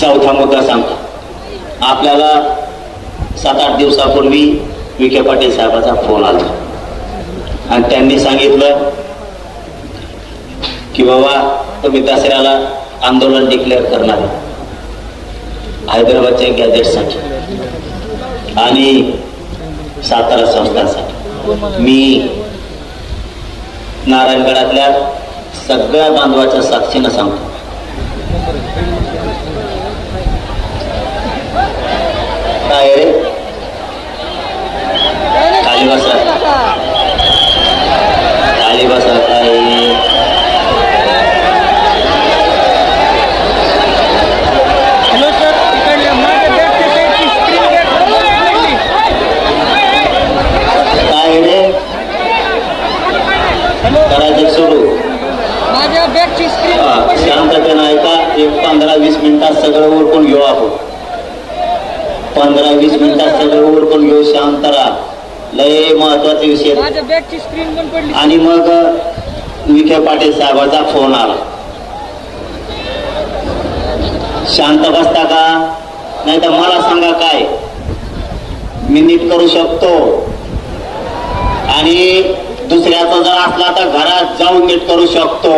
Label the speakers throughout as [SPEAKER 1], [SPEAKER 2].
[SPEAKER 1] चौथा मुद्दा सांगतो आपल्याला सात आठ दिवसापूर्वी विखे पाटील साहेबाचा फोन आला. आणि त्यांनी सांगितलं की बाबा तुम्ही दसऱ्याला आंदोलन डिक्लेअर करणार हैदराबादच्या गॅजेटसाठी आणि सातारा संस्थांसाठी मी नारायणगडातल्या सगळ्या बांधवाच्या साक्षीनं सांगतो. काय रे खाली बसा खाली बसा काय काय रे करायचं सुरू.
[SPEAKER 2] माझ्या बॅगची स्क्रीन
[SPEAKER 1] शांततेनं ऐका एक पंधरा वीस मिनिटात सगळं उरकून घेऊ आपण. पंधरा वीस मिनिटात सगळं उरकून घेऊ शांत राहा. लय महत्त्वाचे विषय आणि मग विखे पाटील साहेबाचा फोन आला. शांत बसता का? नाही तर मला सांगा काय? मी नीट करू शकतो. आणि दुसऱ्याचा जर असला तर घरात जाऊन नीट करू शकतो.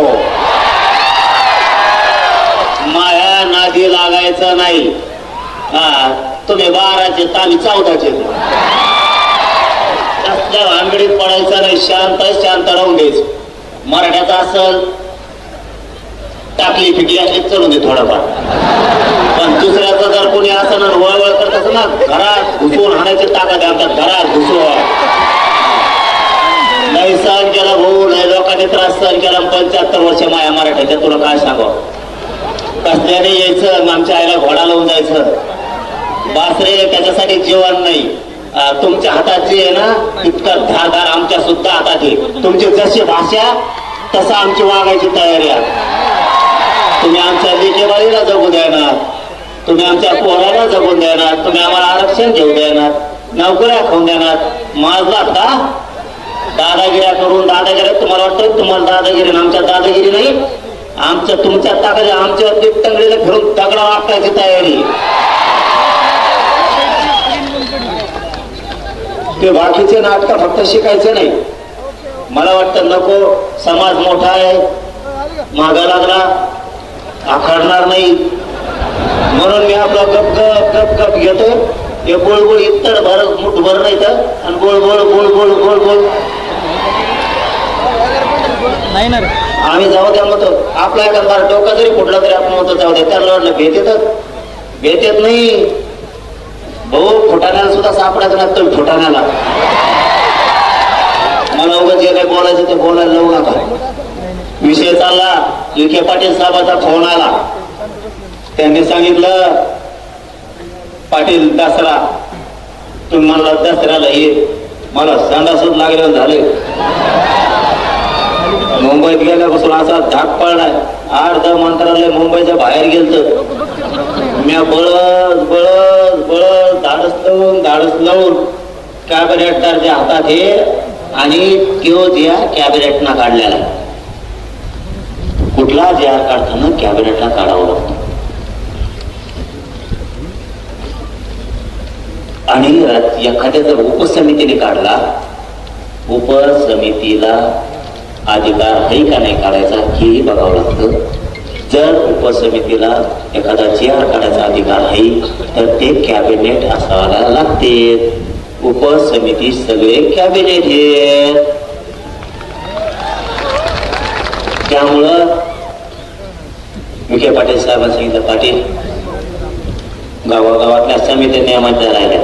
[SPEAKER 1] माया नादी लागायचं नाही. हा. तुम्ही बाराचे तर आम्ही चौदाचे. कसल्या भानगडीत पडायचं नाही शांत शांत राहून द्यायचं. मराठ्याचा असल टाकली फिकली असली चढून दे थोडाफार. पण दुसऱ्याचं जर कोणी असं ना वळवळ करत असं ना घरात घुसून हाणायची ताकद आमच्या घरात घुसवून. नाही सहन केला भाऊ नाही लोकांनी त्रास सहन केला. पंच्याहत्तर वर्ष माया मराठ्याच्या. तुला काय सांगावं? कसल्याने यायचं? आमच्या आईला घोडा लावून जायचं. बासरे त्याच्यासाठी जेवण नाही. तुमच्या हातात जे आहे ना इतकं धारदार आमच्या सुद्धा हातात आहे. तुमची जशी भाषा तसं आमची वागायची तयारी आहे. तुम्ही आमच्या लेखेबाईला जगू देणार. तुम्ही आमच्या पोराला जगून देणार. तुम्ही आम्हाला आरक्षण घेऊ देणार. नोकऱ्या खाऊन देणार. माझला का दादागिऱ्या करून दादागिऱ्या तुम्हाला वाटतं तुम्हाला दादागिरी आमच्या दादागिरी नाही. आमच्या तुमच्या ताकद आमच्या तंगडीला फिरून दगडा वाटायची तयारी. ते बाकीचे नाटक फक्त शिकायचं नाही. मला वाटतं नको समाज मोठा आहे मागा लागला आखडणार नाही. म्हणून मी आपला गप गप गप गप घेतो. हे गोळ गोळ इतर भर मुठ भर नाही तर आणि गोळ गोळ गोळ गोळ गोळ गोळ
[SPEAKER 2] नाही ना
[SPEAKER 1] आम्ही जाऊ द्या म्हणतो. आपला एखादा डोका जरी फुटला तरी आपण म्हणतो जाऊ द्या. त्याला वाटलं भेट येतात. भेट येत नाही. फुटाण्याला सुद्धा फुटाण्याला मला उगाच जे काही बोलायचं ते बोलायला जाऊ नका. विषय चालला विखे पाटील साहेबाचा फोन आला. त्यांनी सांगितलं पाटील दसरा. तुम्ही म्हणला दसऱ्याला ये मला संडासून लागले झाले. मुंबईत गेल्यापासून असा धाक पडलाय. आठ दहा मंत्रालय मुंबईच्या बाहेर गेलत. मी बळद बळ लावून धाडस लावून कॅबिनेटदारच्या हातात हे आणि त्यो ज्या कॅबिनेटना काढलेला आहे. कुठला जे आर काढताना कॅबिनेटला काढावं लागतं. आणि एखाद्या जर उपसमितीने काढला उपसमितीला अधिकार आहे का नाही काढायचा हेही बघावं लागतं. जर उपसमितीला एखादा जे आर काढायचा अधिकार आहे तर ते कॅबिनेट असावा लागते उपसमिती सगळे कॅबिनेट हे. त्यामुळं विखे पाटील साहेबांनी सांगितलं पाटील. गावागावातल्या समिती नियमांच्या राहिल्या.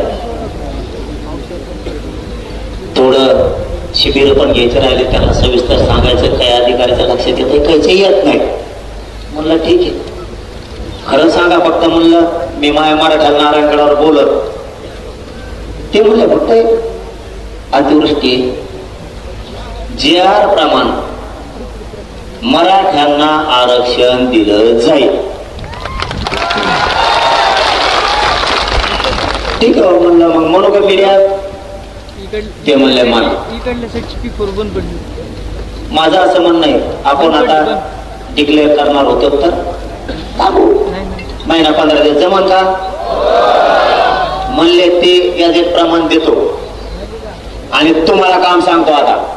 [SPEAKER 1] थोडं शिबिर पण घ्यायचं राहिले. त्यांना सविस्तर सांगायचं काही अधिकाऱ्याच्या लक्षात येते काहीच येत नाही. म्हणलं ठीक आहे. खरं सांगा फक्त म्हणलं मी माया मराठा नारायणगडावर बोलत ते म्हणले फक्त अतिवृष्टी जे आर प्रमाण मराठ्यांना आरक्षण दिलं जाईल. ठीक आहे म्हणलं मग म्हणू का मीडियात ते म्हणले
[SPEAKER 2] पडली
[SPEAKER 1] माझं असं म्हणणं आहे. आपण आता डिक्लेअर करणार होतो तर? महिना पंधरा दिवस जमन का? म्हणले ते याचे प्रमाण देतो. आणि तुम्हाला काम सांगतो आता.